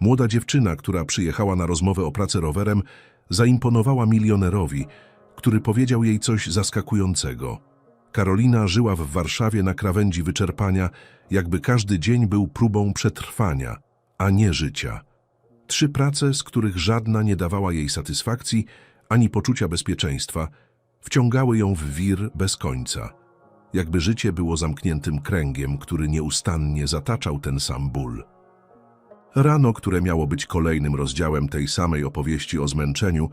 Młoda dziewczyna, która przyjechała na rozmowę o pracę rowerem, zaimponowała milionerowi, który powiedział jej coś zaskakującego. Karolina żyła w Warszawie na krawędzi wyczerpania, jakby każdy dzień był próbą przetrwania, a nie życia. Trzy prace, z których żadna nie dawała jej satysfakcji ani poczucia bezpieczeństwa, wciągały ją w wir bez końca. Jakby życie było zamkniętym kręgiem, który nieustannie zataczał ten sam ból. Rano, które miało być kolejnym rozdziałem tej samej opowieści o zmęczeniu,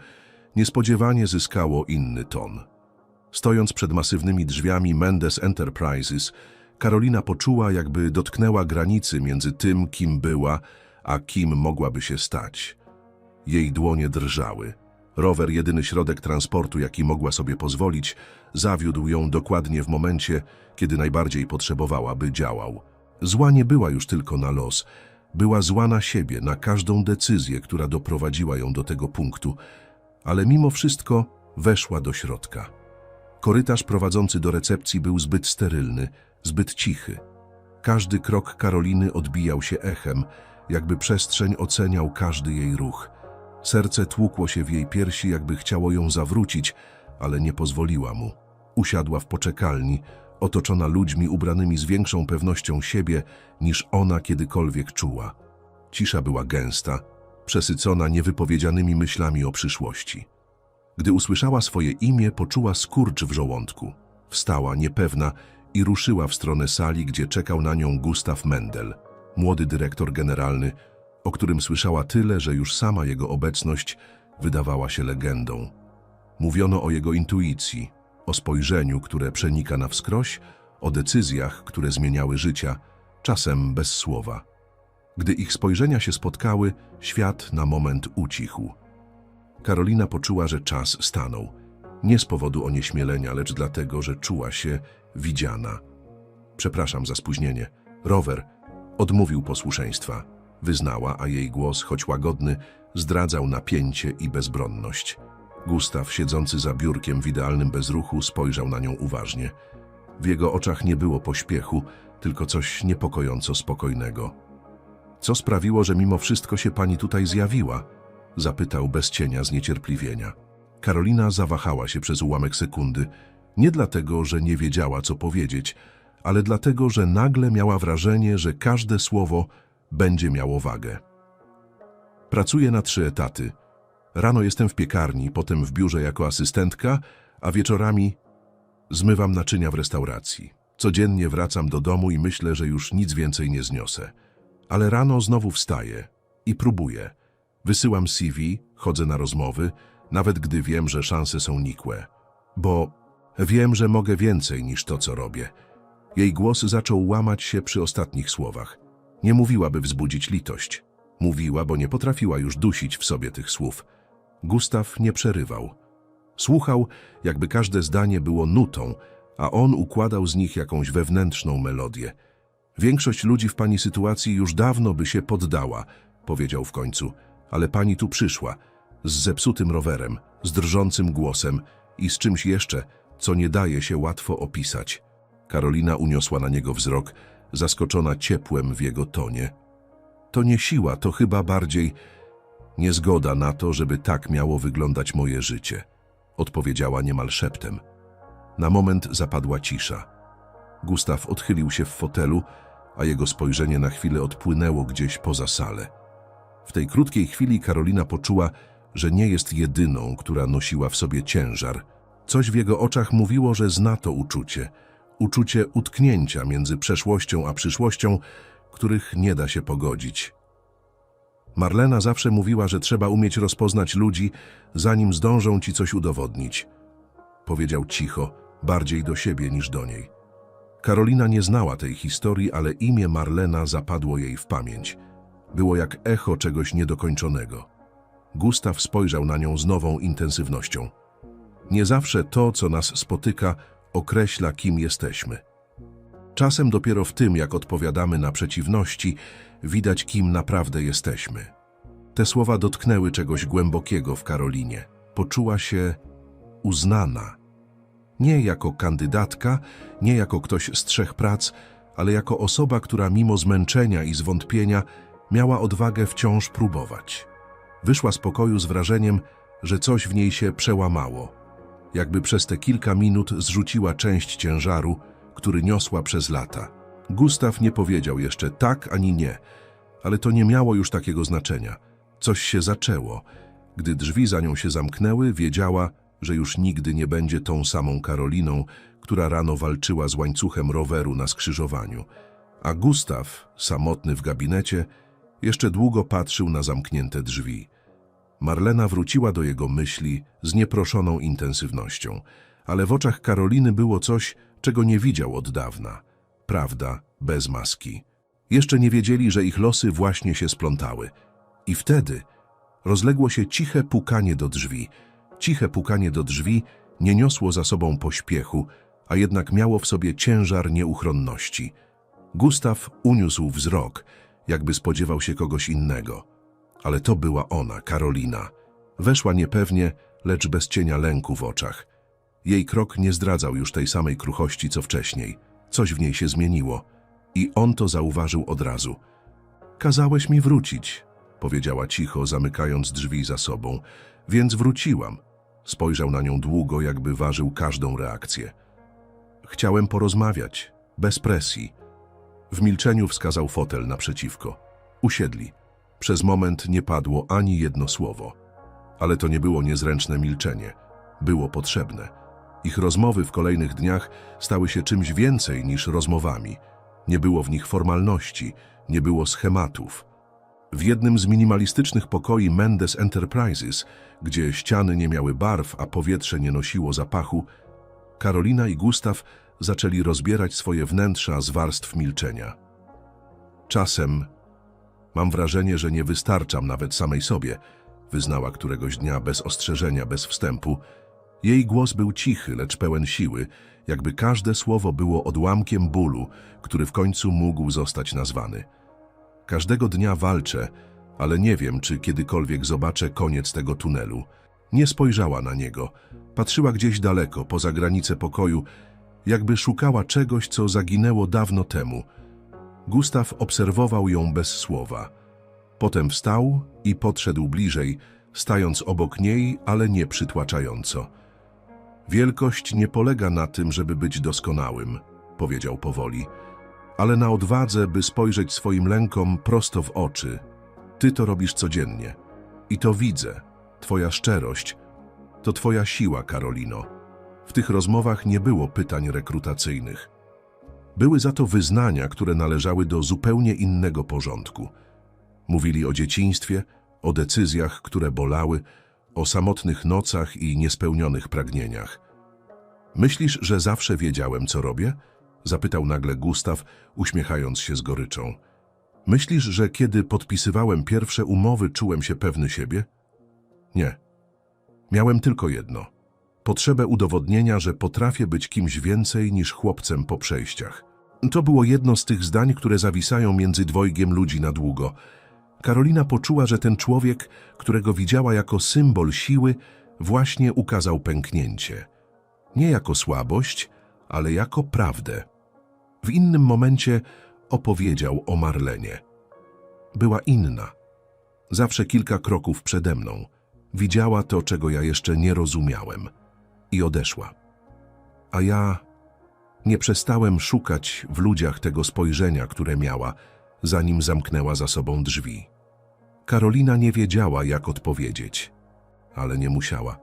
niespodziewanie zyskało inny ton. Stojąc przed masywnymi drzwiami Mendes Enterprises, Karolina poczuła, jakby dotknęła granicy między tym, kim była, a kim mogłaby się stać. Jej dłonie drżały. Rower, jedyny środek transportu, jaki mogła sobie pozwolić, zawiódł ją dokładnie w momencie, kiedy najbardziej potrzebowała, by działał. Zła nie była już tylko na los, była zła na siebie, na każdą decyzję, która doprowadziła ją do tego punktu, ale mimo wszystko weszła do środka. Korytarz prowadzący do recepcji był zbyt sterylny, zbyt cichy. Każdy krok Karoliny odbijał się echem, jakby przestrzeń oceniał każdy jej ruch. Serce tłukło się w jej piersi, jakby chciało ją zawrócić, ale nie pozwoliła mu. Usiadła w poczekalni, otoczona ludźmi ubranymi z większą pewnością siebie, niż ona kiedykolwiek czuła. Cisza była gęsta, przesycona niewypowiedzianymi myślami o przyszłości. Gdy usłyszała swoje imię, poczuła skurcz w żołądku. Wstała, niepewna, i ruszyła w stronę sali, gdzie czekał na nią Gustav Mendel, młody dyrektor generalny, o którym słyszała tyle, że już sama jego obecność wydawała się legendą. Mówiono o jego intuicji, o spojrzeniu, które przenika na wskroś, o decyzjach, które zmieniały życia, czasem bez słowa. Gdy ich spojrzenia się spotkały, świat na moment ucichł. Karolina poczuła, że czas stanął. Nie z powodu onieśmielenia, lecz dlatego, że czuła się widziana. Przepraszam za spóźnienie. Rower odmówił posłuszeństwa. Wyznała, a jej głos, choć łagodny, zdradzał napięcie i bezbronność. Gustaw, siedzący za biurkiem w idealnym bezruchu, spojrzał na nią uważnie. W jego oczach nie było pośpiechu, tylko coś niepokojąco spokojnego. Co sprawiło, że mimo wszystko się pani tutaj zjawiła? Zapytał bez cienia zniecierpliwienia. Karolina zawahała się przez ułamek sekundy, nie dlatego, że nie wiedziała, co powiedzieć, ale dlatego, że nagle miała wrażenie, że każde słowo będzie miało wagę. Pracuję na trzy etaty. Rano jestem w piekarni, potem w biurze jako asystentka, a wieczorami zmywam naczynia w restauracji. Codziennie wracam do domu i myślę, że już nic więcej nie zniosę. Ale rano znowu wstaję i próbuję. Wysyłam CV, chodzę na rozmowy, nawet gdy wiem, że szanse są nikłe. Bo wiem, że mogę więcej niż to, co robię. Jej głos zaczął łamać się przy ostatnich słowach. Nie mówiła, by wzbudzić litość. Mówiła, bo nie potrafiła już dusić w sobie tych słów. Gustaw nie przerywał. Słuchał, jakby każde zdanie było nutą, a on układał z nich jakąś wewnętrzną melodię. Większość ludzi w pani sytuacji już dawno by się poddała, powiedział w końcu, ale pani tu przyszła, z zepsutym rowerem, z drżącym głosem i z czymś jeszcze, co nie daje się łatwo opisać. Karolina uniosła na niego wzrok, zaskoczona ciepłem w jego tonie. To nie siła, to chyba bardziej niezgoda na to, żeby tak miało wyglądać moje życie, odpowiedziała niemal szeptem. Na moment zapadła cisza. Gustaw odchylił się w fotelu, a jego spojrzenie na chwilę odpłynęło gdzieś poza salę. W tej krótkiej chwili Karolina poczuła, że nie jest jedyną, która nosiła w sobie ciężar. Coś w jego oczach mówiło, że zna to uczucie. Uczucie utknięcia między przeszłością a przyszłością, których nie da się pogodzić. Marlena zawsze mówiła, że trzeba umieć rozpoznać ludzi, zanim zdążą ci coś udowodnić. Powiedział cicho, bardziej do siebie niż do niej. Karolina nie znała tej historii, ale imię Marlena zapadło jej w pamięć. Było jak echo czegoś niedokończonego. Gustaw spojrzał na nią z nową intensywnością. Nie zawsze to, co nas spotyka, określa, kim jesteśmy. Czasem dopiero w tym, jak odpowiadamy na przeciwności, widać, kim naprawdę jesteśmy. Te słowa dotknęły czegoś głębokiego w Karolinie. Poczuła się uznana. Nie jako kandydatka, nie jako ktoś z trzech prac, ale jako osoba, która mimo zmęczenia i zwątpienia miała odwagę wciąż próbować. Wyszła z pokoju z wrażeniem, że coś w niej się przełamało. Jakby przez te kilka minut zrzuciła część ciężaru, który niosła przez lata. Gustaw nie powiedział jeszcze tak ani nie, ale to nie miało już takiego znaczenia. Coś się zaczęło. Gdy drzwi za nią się zamknęły, wiedziała, że już nigdy nie będzie tą samą Karoliną, która rano walczyła z łańcuchem roweru na skrzyżowaniu. A Gustaw, samotny w gabinecie, jeszcze długo patrzył na zamknięte drzwi. Marlena wróciła do jego myśli z nieproszoną intensywnością, ale w oczach Karoliny było coś, czego nie widział od dawna. Prawda bez maski. Jeszcze nie wiedzieli, że ich losy właśnie się splątały. I wtedy rozległo się ciche pukanie do drzwi. Ciche pukanie do drzwi nie niosło za sobą pośpiechu, a jednak miało w sobie ciężar nieuchronności. Gustaw uniósł wzrok, jakby spodziewał się kogoś innego. Ale to była ona, Karolina. Weszła niepewnie, lecz bez cienia lęku w oczach. Jej krok nie zdradzał już tej samej kruchości, co wcześniej. Coś w niej się zmieniło. I on to zauważył od razu. Kazałeś mi wrócić, powiedziała cicho, zamykając drzwi za sobą. Więc wróciłam. Spojrzał na nią długo, jakby ważył każdą reakcję. Chciałem porozmawiać, bez presji. W milczeniu wskazał fotel naprzeciwko. Usiedli. Przez moment nie padło ani jedno słowo. Ale to nie było niezręczne milczenie. Było potrzebne. Ich rozmowy w kolejnych dniach stały się czymś więcej niż rozmowami. Nie było w nich formalności, nie było schematów. W jednym z minimalistycznych pokoi Mendes Enterprises, gdzie ściany nie miały barw, a powietrze nie nosiło zapachu, Karolina i Gustaw zaczęli rozbierać swoje wnętrza z warstw milczenia. Czasem mam wrażenie, że nie wystarczam nawet samej sobie, wyznała któregoś dnia bez ostrzeżenia, bez wstępu. Jej głos był cichy, lecz pełen siły, jakby każde słowo było odłamkiem bólu, który w końcu mógł zostać nazwany. Każdego dnia walczę, ale nie wiem, czy kiedykolwiek zobaczę koniec tego tunelu. Nie spojrzała na niego. Patrzyła gdzieś daleko, poza granice pokoju, jakby szukała czegoś, co zaginęło dawno temu. Gustaw obserwował ją bez słowa. Potem wstał i podszedł bliżej, stając obok niej, ale nie przytłaczająco. Wielkość nie polega na tym, żeby być doskonałym, powiedział powoli, ale na odwadze, by spojrzeć swoim lękom prosto w oczy. Ty to robisz codziennie. I to widzę. Twoja szczerość to twoja siła, Karolino. W tych rozmowach nie było pytań rekrutacyjnych. Były za to wyznania, które należały do zupełnie innego porządku. Mówili o dzieciństwie, o decyzjach, które bolały, o samotnych nocach i niespełnionych pragnieniach. Myślisz, że zawsze wiedziałem, co robię? Zapytał nagle Gustaw, uśmiechając się z goryczą. Myślisz, że kiedy podpisywałem pierwsze umowy, czułem się pewny siebie? Nie. Miałem tylko jedno. Potrzebę udowodnienia, że potrafię być kimś więcej niż chłopcem po przejściach. To było jedno z tych zdań, które zawisają między dwojgiem ludzi na długo. Karolina poczuła, że ten człowiek, którego widziała jako symbol siły, właśnie ukazał pęknięcie. Nie jako słabość, ale jako prawdę. W innym momencie opowiedział o Marlenie. Była inna. Zawsze kilka kroków przede mną. Widziała to, czego ja jeszcze nie rozumiałem. I odeszła. A ja nie przestałem szukać w ludziach tego spojrzenia, które miała, zanim zamknęła za sobą drzwi. Karolina nie wiedziała, jak odpowiedzieć, ale nie musiała.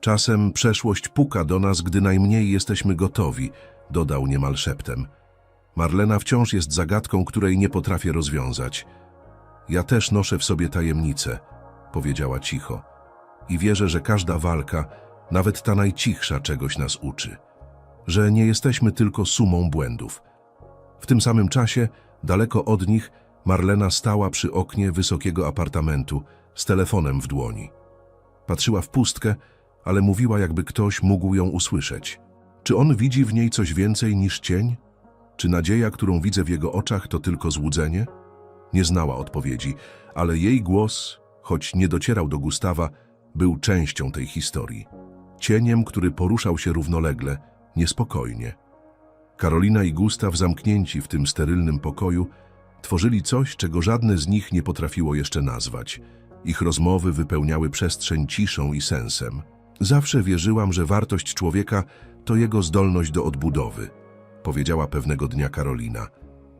Czasem przeszłość puka do nas, gdy najmniej jesteśmy gotowi, dodał niemal szeptem. Marlena wciąż jest zagadką, której nie potrafię rozwiązać. Ja też noszę w sobie tajemnicę, powiedziała cicho. I wierzę, że każda walka, nawet ta najcichsza, czegoś nas uczy. Że nie jesteśmy tylko sumą błędów. W tym samym czasie, daleko od nich, Marlena stała przy oknie wysokiego apartamentu z telefonem w dłoni. Patrzyła w pustkę, ale mówiła, jakby ktoś mógł ją usłyszeć. Czy on widzi w niej coś więcej niż cień? Czy nadzieja, którą widzę w jego oczach, to tylko złudzenie? Nie znała odpowiedzi, ale jej głos, choć nie docierał do Gustawa, był częścią tej historii. Cieniem, który poruszał się równolegle, niespokojnie. Karolina i Gustaw, zamknięci w tym sterylnym pokoju, Tworzyli coś, czego żadne z nich nie potrafiło jeszcze nazwać. Ich rozmowy wypełniały przestrzeń ciszą i sensem. Zawsze wierzyłam, że wartość człowieka to jego zdolność do odbudowy, powiedziała pewnego dnia Karolina.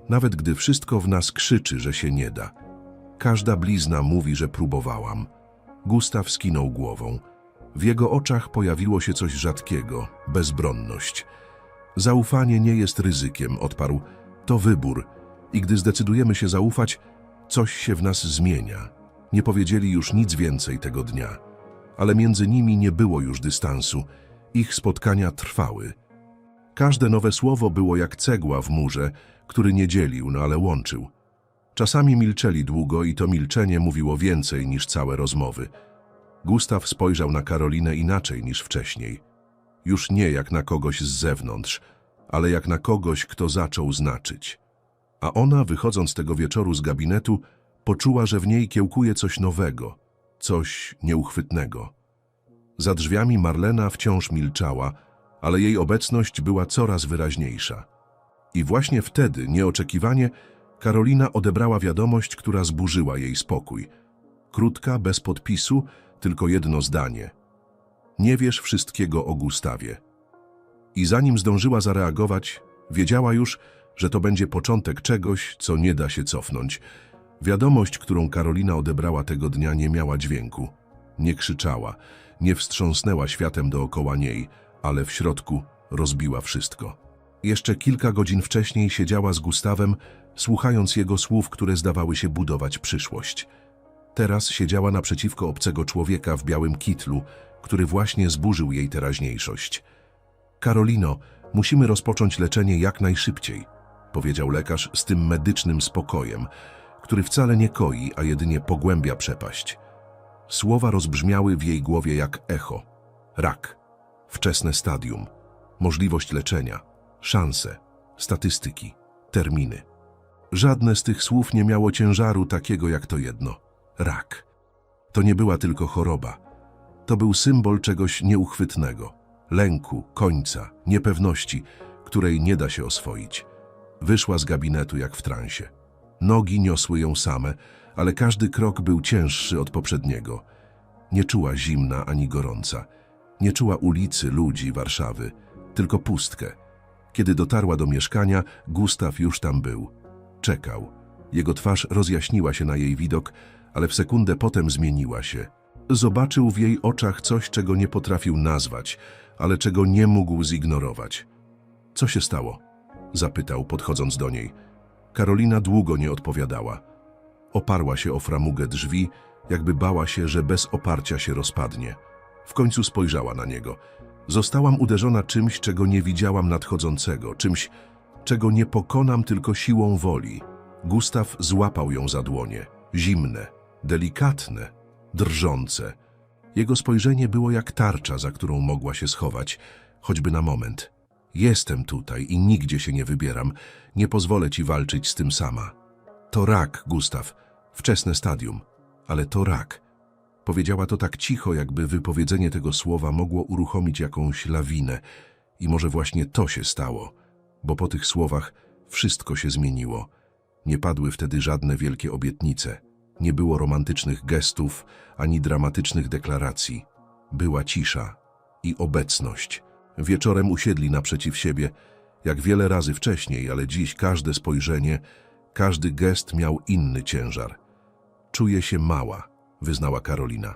Nawet gdy wszystko w nas krzyczy, że się nie da. Każda blizna mówi, że próbowałam. Gustaw skinął głową. W jego oczach pojawiło się coś rzadkiego bezbronność. Zaufanie nie jest ryzykiem, odparł. To wybór. I gdy zdecydujemy się zaufać, coś się w nas zmienia. Nie powiedzieli już nic więcej tego dnia. Ale między nimi nie było już dystansu. Ich spotkania trwały. Każde nowe słowo było jak cegła w murze, który nie dzielił, no ale łączył. Czasami milczeli długo i to milczenie mówiło więcej niż całe rozmowy. Gustaw spojrzał na Karolinę inaczej niż wcześniej. Już nie jak na kogoś z zewnątrz, ale jak na kogoś, kto zaczął znaczyć. A ona, wychodząc tego wieczoru z gabinetu, poczuła, że w niej kiełkuje coś nowego, coś nieuchwytnego. Za drzwiami Marlena wciąż milczała, ale jej obecność była coraz wyraźniejsza. I właśnie wtedy, nieoczekiwanie, Karolina odebrała wiadomość, która zburzyła jej spokój. Krótka, bez podpisu, tylko jedno zdanie. Nie wiesz wszystkiego o Gustawie. I zanim zdążyła zareagować, wiedziała już, że to będzie początek czegoś, co nie da się cofnąć. Wiadomość, którą Karolina odebrała tego dnia, nie miała dźwięku. Nie krzyczała, nie wstrząsnęła światem dookoła niej, ale w środku rozbiła wszystko. Jeszcze kilka godzin wcześniej siedziała z Gustawem, słuchając jego słów, które zdawały się budować przyszłość. Teraz siedziała naprzeciwko obcego człowieka w białym kitlu, który właśnie zburzył jej teraźniejszość. Karolino, musimy rozpocząć leczenie jak najszybciej, powiedział lekarz z tym medycznym spokojem, który wcale nie koi, a jedynie pogłębia przepaść. Słowa rozbrzmiały w jej głowie jak echo. Rak, wczesne stadium, możliwość leczenia, szanse, statystyki, terminy. Żadne z tych słów nie miało ciężaru takiego jak to jedno. Rak. To nie była tylko choroba. To był symbol czegoś nieuchwytnego. Lęku, końca, niepewności, której nie da się oswoić. Wyszła z gabinetu jak w transie. Nogi niosły ją same, ale każdy krok był cięższy od poprzedniego. Nie czuła zimna ani gorąca. Nie czuła ulicy, ludzi, Warszawy, tylko pustkę. Kiedy dotarła do mieszkania, Gustaw już tam był. Czekał. Jego twarz rozjaśniła się na jej widok, ale w sekundę potem zmieniła się. Zobaczył w jej oczach coś, czego nie potrafił nazwać, ale czego nie mógł zignorować. Co się stało? Zapytał, podchodząc do niej. Karolina długo nie odpowiadała. Oparła się o framugę drzwi, jakby bała się, że bez oparcia się rozpadnie. W końcu spojrzała na niego. Zostałam uderzona czymś, czego nie widziałam nadchodzącego, czymś, czego nie pokonam tylko siłą woli. Gustaw złapał ją za dłonie. Zimne, delikatne, drżące. Jego spojrzenie było jak tarcza, za którą mogła się schować, choćby na moment. Jestem tutaj i nigdzie się nie wybieram. Nie pozwolę ci walczyć z tym sama. To rak, Gustaw. Wczesne stadium. Ale to rak. Powiedziała to tak cicho, jakby wypowiedzenie tego słowa mogło uruchomić jakąś lawinę. I może właśnie to się stało, bo po tych słowach wszystko się zmieniło. Nie padły wtedy żadne wielkie obietnice. Nie było romantycznych gestów ani dramatycznych deklaracji. Była cisza i obecność. Wieczorem usiedli naprzeciw siebie, jak wiele razy wcześniej, ale dziś każde spojrzenie, każdy gest miał inny ciężar. Czuję się mała, wyznała Karolina.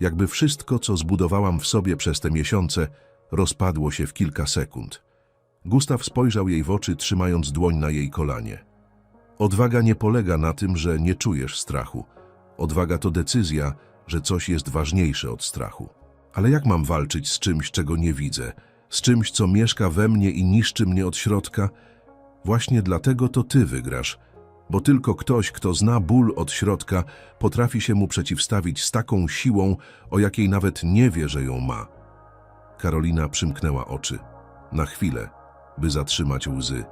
Jakby wszystko, co zbudowałam w sobie przez te miesiące, rozpadło się w kilka sekund. Gustaw spojrzał jej w oczy, trzymając dłoń na jej kolanie. Odwaga nie polega na tym, że nie czujesz strachu. Odwaga to decyzja, że coś jest ważniejsze od strachu. Ale jak mam walczyć z czymś, czego nie widzę? Z czymś, co mieszka we mnie i niszczy mnie od środka? Właśnie dlatego to ty wygrasz, bo tylko ktoś, kto zna ból od środka, potrafi się mu przeciwstawić z taką siłą, o jakiej nawet nie wie, że ją ma. Karolina przymknęła oczy. Na chwilę, by zatrzymać łzy.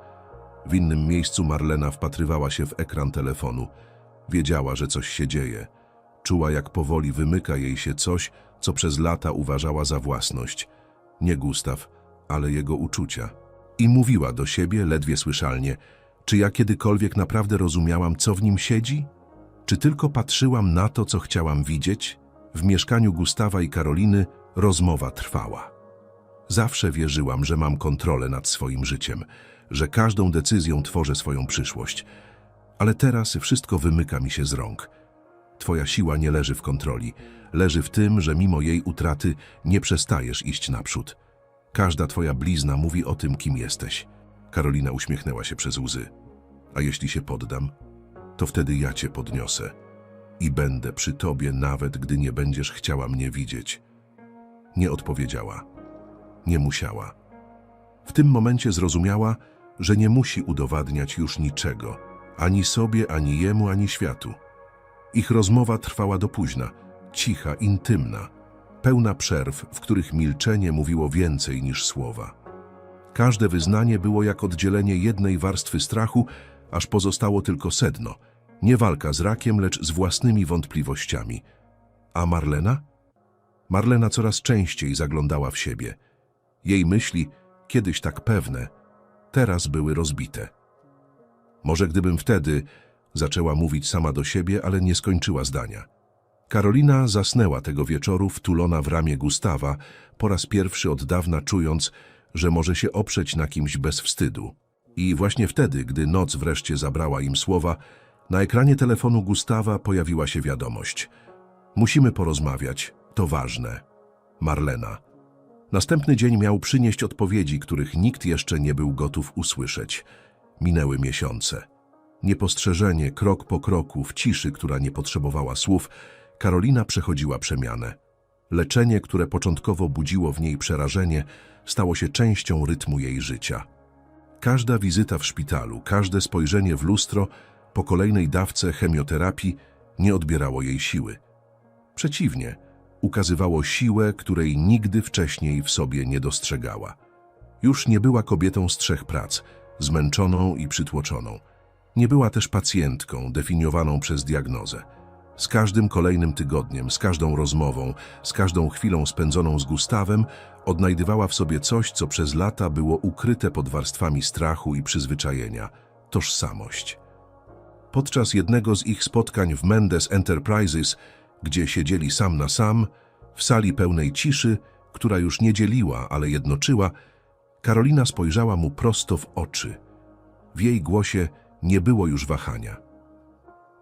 W innym miejscu Marlena wpatrywała się w ekran telefonu. Wiedziała, że coś się dzieje. Czuła, jak powoli wymyka jej się coś, co przez lata uważała za własność. Nie Gustaw, ale jego uczucia. I mówiła do siebie ledwie słyszalnie: Czy ja kiedykolwiek naprawdę rozumiałam, co w nim siedzi? Czy tylko patrzyłam na to, co chciałam widzieć? W mieszkaniu Gustawa i Karoliny rozmowa trwała. Zawsze wierzyłam, że mam kontrolę nad swoim życiem, że każdą decyzją tworzę swoją przyszłość. Ale teraz wszystko wymyka mi się z rąk. Twoja siła nie leży w kontroli, leży w tym, że mimo jej utraty nie przestajesz iść naprzód. Każda twoja blizna mówi o tym, kim jesteś. Karolina uśmiechnęła się przez łzy. A jeśli się poddam, to wtedy ja cię podniosę i będę przy tobie, nawet gdy nie będziesz chciała mnie widzieć. Nie odpowiedziała. Nie musiała. W tym momencie zrozumiała, że nie musi udowadniać już niczego, ani sobie, ani jemu, ani światu. Ich rozmowa trwała do późna, cicha, intymna, pełna przerw, w których milczenie mówiło więcej niż słowa. Każde wyznanie było jak oddzielenie jednej warstwy strachu, aż pozostało tylko sedno. Nie walka z rakiem, lecz z własnymi wątpliwościami. A Marlena? Marlena coraz częściej zaglądała w siebie. Jej myśli, kiedyś tak pewne, teraz były rozbite. Może gdybym wtedy zaczęła mówić sama do siebie, ale nie skończyła zdania. Karolina zasnęła tego wieczoru wtulona w ramię Gustawa, po raz pierwszy od dawna czując, że może się oprzeć na kimś bez wstydu. I właśnie wtedy, gdy noc wreszcie zabrała im słowa, na ekranie telefonu Gustawa pojawiła się wiadomość. Musimy porozmawiać, to ważne. Marlena. Następny dzień miał przynieść odpowiedzi, których nikt jeszcze nie był gotów usłyszeć. Minęły miesiące. Niepostrzeżenie, krok po kroku, w ciszy, która nie potrzebowała słów, Karolina przechodziła przemianę. Leczenie, które początkowo budziło w niej przerażenie, stało się częścią rytmu jej życia. Każda wizyta w szpitalu, każde spojrzenie w lustro po kolejnej dawce chemioterapii nie odbierało jej siły. Przeciwnie, ukazywało siłę, której nigdy wcześniej w sobie nie dostrzegała. Już nie była kobietą z trzech prac, zmęczoną i przytłoczoną. Nie była też pacjentką definiowaną przez diagnozę. Z każdym kolejnym tygodniem, z każdą rozmową, z każdą chwilą spędzoną z Gustawem, odnajdywała w sobie coś, co przez lata było ukryte pod warstwami strachu i przyzwyczajenia tożsamość. Podczas jednego z ich spotkań w Mendes Enterprises, gdzie siedzieli sam na sam, w sali pełnej ciszy, która już nie dzieliła, ale jednoczyła, Karolina spojrzała mu prosto w oczy. W jej głosie nie było już wahania.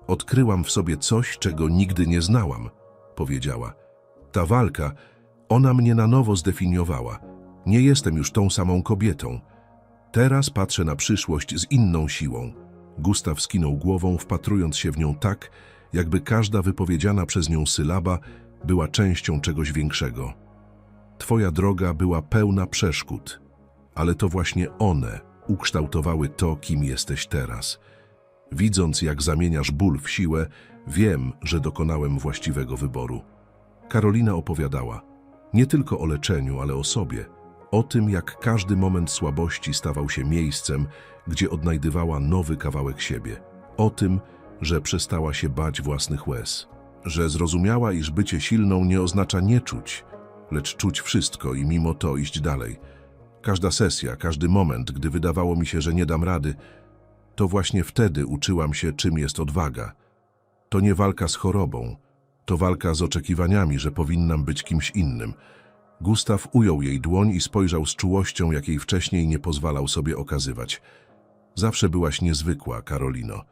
Odkryłam w sobie coś, czego nigdy nie znałam, powiedziała. Ta walka, ona mnie na nowo zdefiniowała. Nie jestem już tą samą kobietą. Teraz patrzę na przyszłość z inną siłą. Gustaw skinął głową, wpatrując się w nią tak, jakby każda wypowiedziana przez nią sylaba była częścią czegoś większego. Twoja droga była pełna przeszkód, ale to właśnie one ukształtowały to, kim jesteś teraz. Widząc, jak zamieniasz ból w siłę, wiem, że dokonałem właściwego wyboru. Karolina opowiadała nie tylko o leczeniu, ale o sobie, o tym, jak każdy moment słabości stawał się miejscem, gdzie odnajdywała nowy kawałek siebie, o tym, że przestała się bać własnych łez, że zrozumiała, iż bycie silną nie oznacza nie czuć, lecz czuć wszystko i mimo to iść dalej. Każda sesja, każdy moment, gdy wydawało mi się, że nie dam rady, to właśnie wtedy uczyłam się, czym jest odwaga. To nie walka z chorobą, to walka z oczekiwaniami, że powinnam być kimś innym. Gustaw ujął jej dłoń i spojrzał z czułością, jakiej wcześniej nie pozwalał sobie okazywać. Zawsze byłaś niezwykła, Karolino.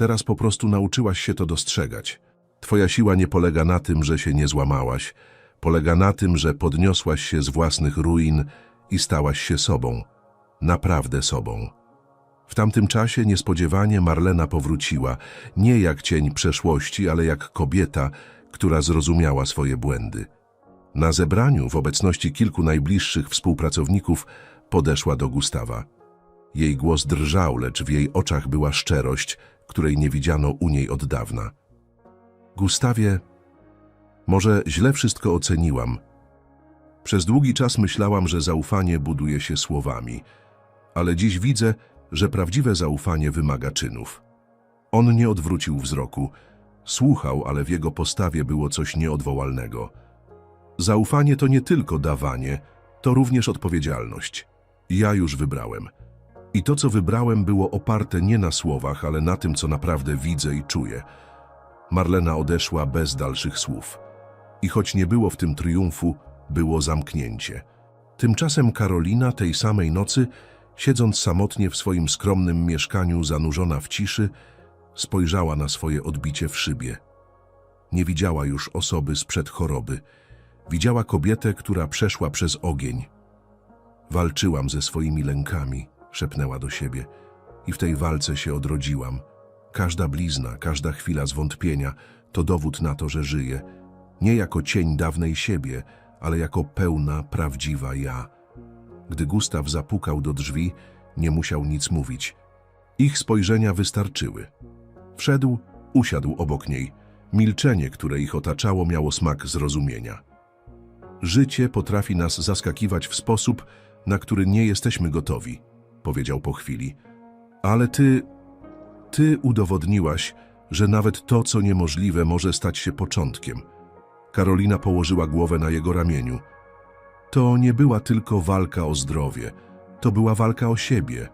Teraz po prostu nauczyłaś się to dostrzegać. Twoja siła nie polega na tym, że się nie złamałaś. Polega na tym, że podniosłaś się z własnych ruin i stałaś się sobą. Naprawdę sobą. W tamtym czasie niespodziewanie Marlena powróciła, nie jak cień przeszłości, ale jak kobieta, która zrozumiała swoje błędy. Na zebraniu, w obecności kilku najbliższych współpracowników, podeszła do Gustawa. Jej głos drżał, lecz w jej oczach była szczerość, której nie widziano u niej od dawna. Gustawie, może źle wszystko oceniłam. Przez długi czas myślałam, że zaufanie buduje się słowami, ale dziś widzę, że prawdziwe zaufanie wymaga czynów. On nie odwrócił wzroku, słuchał, ale w jego postawie było coś nieodwołalnego. Zaufanie to nie tylko dawanie, to również odpowiedzialność. Ja już wybrałem. I to, co wybrałem, było oparte nie na słowach, ale na tym, co naprawdę widzę i czuję. Marlena odeszła bez dalszych słów. I choć nie było w tym triumfu, było zamknięcie. Tymczasem Karolina tej samej nocy, siedząc samotnie w swoim skromnym mieszkaniu, zanurzona w ciszy, spojrzała na swoje odbicie w szybie. Nie widziała już osoby sprzed choroby. Widziała kobietę, która przeszła przez ogień. Walczyłam ze swoimi lękami, szepnęła do siebie. I w tej walce się odrodziłam. Każda blizna, każda chwila zwątpienia to dowód na to, że żyję. Nie jako cień dawnej siebie, ale jako pełna, prawdziwa ja. Gdy Gustaw zapukał do drzwi, nie musiał nic mówić. Ich spojrzenia wystarczyły. Wszedł, usiadł obok niej. Milczenie, które ich otaczało, miało smak zrozumienia. Życie potrafi nas zaskakiwać w sposób, na który nie jesteśmy gotowi, powiedział po chwili. Ale ty, ty udowodniłaś, że nawet to, co niemożliwe, może stać się początkiem. Karolina położyła głowę na jego ramieniu. To nie była tylko walka o zdrowie, to była walka o siebie,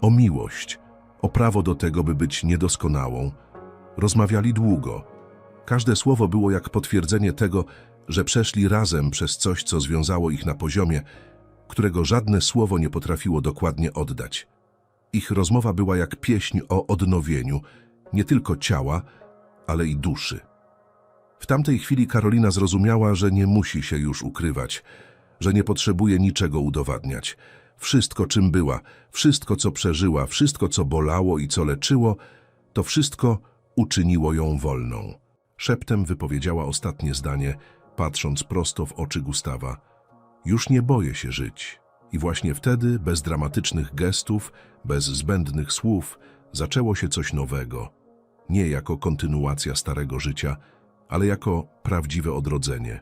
o miłość, o prawo do tego, by być niedoskonałą. Rozmawiali długo. Każde słowo było jak potwierdzenie tego, że przeszli razem przez coś, co związało ich na poziomie, którego żadne słowo nie potrafiło dokładnie oddać. Ich rozmowa była jak pieśń o odnowieniu, nie tylko ciała, ale i duszy. W tamtej chwili Karolina zrozumiała, że nie musi się już ukrywać, że nie potrzebuje niczego udowadniać. Wszystko, czym była, wszystko, co przeżyła, wszystko, co bolało i co leczyło, to wszystko uczyniło ją wolną. Szeptem wypowiedziała ostatnie zdanie, patrząc prosto w oczy Gustawa. Już nie boję się żyć. I właśnie wtedy, bez dramatycznych gestów, bez zbędnych słów, zaczęło się coś nowego. Nie jako kontynuacja starego życia, ale jako prawdziwe odrodzenie.